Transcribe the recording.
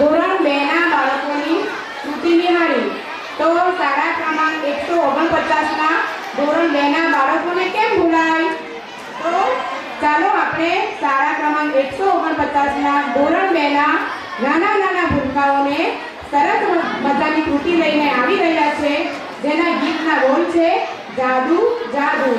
ધોરણ બે ના બાળકોની શ્રુતિ નિહાળી. તો શાળા ક્રમાંક એકસો ઓગણપચાસના ધોરણ બે ના બાળકોને કેમ ભૂલાય? તો ચાલો આપણે શાળા ક્રમાંક એકસો ઓગણપચાસના ધોરણ બે ના નાના નાના ભૂલકાઓને સરસ મજાની કૃતિ લઈને આવી રહ્યા છે. જેના ગીતના રોલ છે જાદુ જાદુ.